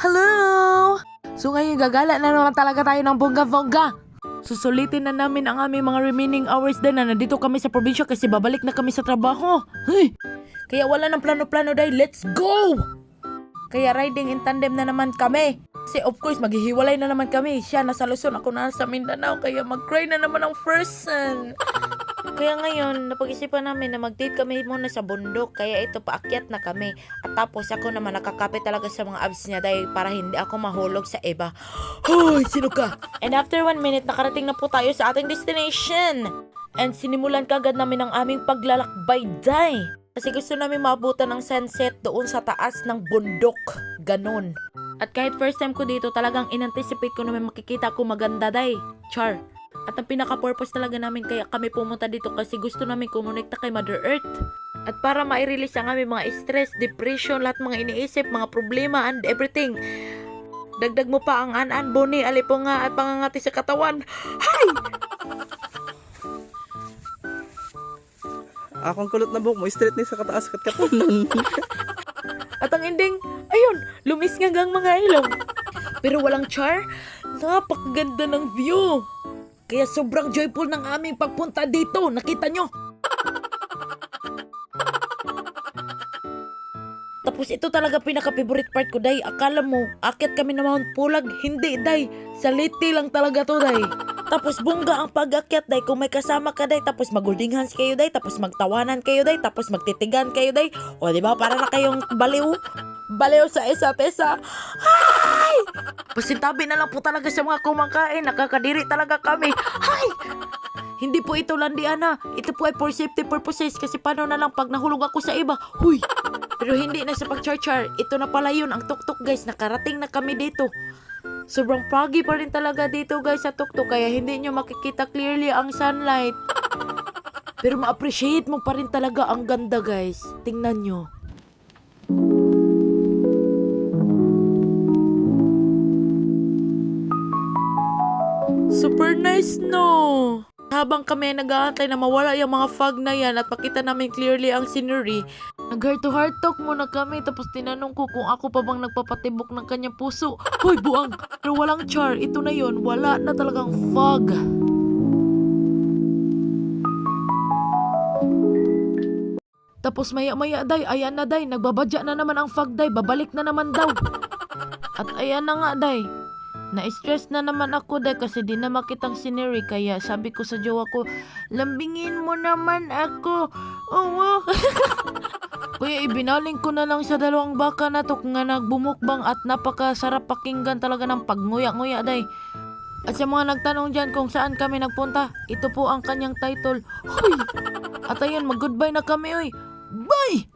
Hello! So ngayon gagala na naman talaga tayo ng bongga-bongga. Susulitin na namin ang aming mga remaining hours din na nandito kami sa probinsya kasi babalik na kami sa trabaho. Hey! Kaya wala ng plano-plano dahil let's go! Kaya riding in tandem na naman kami. Kasi of course, maghihiwalay na naman kami. Siya nasa Luzon, ako nasa Mindanao. Kaya mag-cry na naman ang person. Kaya ngayon, napag-isipan namin na mag-date kami muna sa bundok. Kaya ito, paakyat na kami. At tapos ako naman nakakapit talaga sa mga abs niya dahil para hindi ako mahulog sa iba. Hoy, sino ka? And after one minute, nakarating na po tayo sa ating destination. And sinimulan kagad namin ang aming paglalakbay, day. Kasi gusto namin maabutan ng sunset doon sa taas ng bundok. Ganon. At kahit first time ko dito, talagang inanticipate ko naman makikita ko maganda, day. Char. At ang pinaka-purpose talaga namin kaya kami pumunta dito kasi gusto namin kumonekta kay Mother Earth. At para ma-release ang aming mga stress, depression, lahat mga iniisip, mga problema, and everything. Dagdag mo pa ang an-an, boni, alipunga at pangangati sa katawan. Hay! Akong kulot na buhok mo, straight ni sa kataas kat katunan. At ang ending, ayun, lumisngag ang mga ilong. Pero walang char, napakaganda ng view. Kaya sobrang joyful ng aming pagpunta dito, nakita nyo? Tapos ito talaga pinaka-favorite part ko, Day. Akala mo, akit kami na Mount Pulag. Hindi, Day. Sa Liti lang talaga to, Day. Tapos bungga ang pag-akyat, Day. Kung may kasama ka, Day. Tapos mag-holding hands kayo, Day. Tapos magtawanan kayo, Day. Tapos magtitigan kayo, Day. O, di ba? Para na kayong baliw. Baliw sa isa't isa. Hay! Pasintabi na lang po talaga sa mga kumangkain. Nakakadiri talaga kami. Hay! Hindi po ito landiana. Ito po ay for safety purposes kasi paano na lang pag nahulog ako sa iba. Huy! Pero hindi na sa pag-char-char. Ito na pala yun, ang tuktok guys. Nakarating na kami dito. Sobrang foggy pa rin talaga dito guys sa tuktok kaya hindi nyo makikita clearly ang sunlight. Pero ma-appreciate mo pa rin talaga ang ganda guys. Tingnan nyo. Super nice no! Habang kami nag-aantay na mawala yung mga fog na yan at makita namin clearly ang scenery, nag-heart to heart talk muna kami tapos tinanong ko kung ako pa bang nagpapatibok ng kanyang puso. Hoy, buang! Pero walang char, ito na yon wala na talagang fog. Tapos maya-maya day, ayan na day, nagbabadya na naman ang fog day, babalik na naman daw. At ayan na nga day, na-stress na naman ako day kasi di na makitang scenery kaya sabi ko sa jowa ko, lambingin mo naman ako. Oo. Kuya, ibinaling ko na lang sa dalawang baka na to nga nagbumukbang at napakasarap pakinggan talaga ng pagnguya-nguya day. At sa mga nagtanong dyan kung saan kami nagpunta, ito po ang kanyang title. Hoy! At ayun, mag-goodbye na kami, oy. Bye!